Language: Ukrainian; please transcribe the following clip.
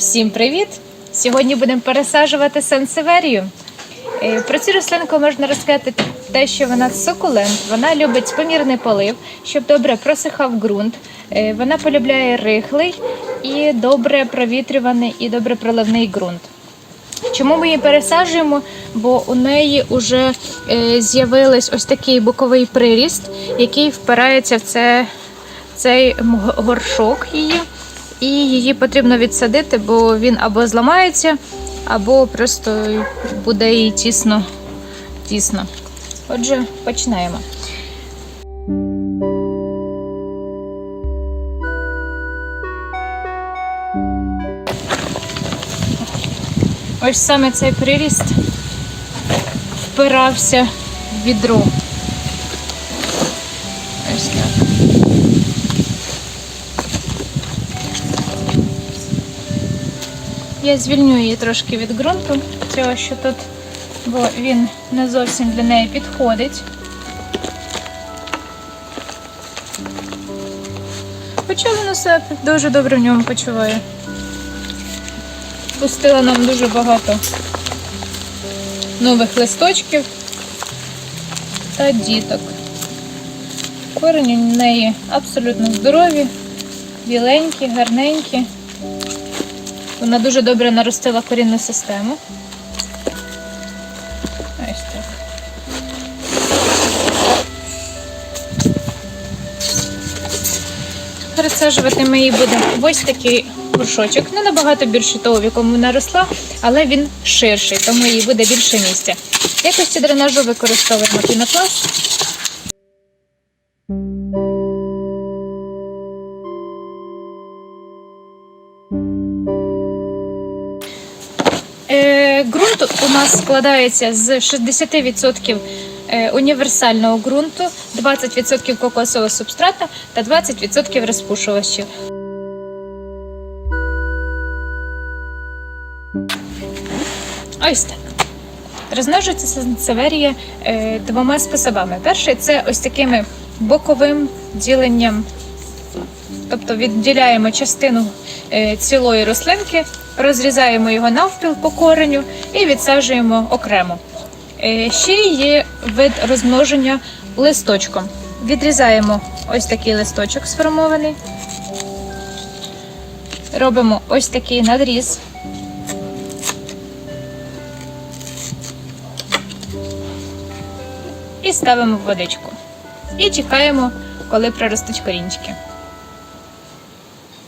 Всім привіт! Сьогодні будемо пересаджувати сансеверію. Е, Про цю рослинку можна розказати те, що вона сукулент, вона любить помірний полив, щоб добре просихав ґрунт. Е, Вона полюбляє рихлий і добре провітрюваний і добре проливний ґрунт. Чому ми її пересаджуємо? Бо у неї вже з'явився ось такий боковий приріст, який впирається в це, цей горшок її. І її потрібно відсадити, бо він або зламається, або просто буде їй тісно. тісно. Отже, починаємо. Ось саме цей приріст впирався в відро. Я звільню її трошки від ґрунту, цього, що тут, бо він не зовсім для неї підходить. Хоча вона себе дуже добре в ньому почуває. Пустила нам дуже багато нових листочків та діток. Корені в неї абсолютно здорові, біленькі, гарненькі. Вона дуже добре наростила корінну систему. Ось так. Пересаджувати ми її будемо ось такий горшочок. Не набагато більше того, в якому вона росла, але він ширший, тому їй буде більше місця. Якості дренажу використовуємо пінопласт. Ґрунт у нас складається з 60% е, універсального ґрунту, 20% кокосового субстрата та 20% розпушувачів. Ось так. Розмножується сансеверія е, двома способами. Перший це ось такими боковим діленням Тобто відділяємо частину е, цілої рослинки, розрізаємо його навпіл по кореню і відсаджуємо окремо. Е, Ще є вид розмноження листочком. Відрізаємо ось такий листочок сформований. Робимо ось такий надріз. І ставимо в водичку. І чекаємо, коли проростуть корінчики.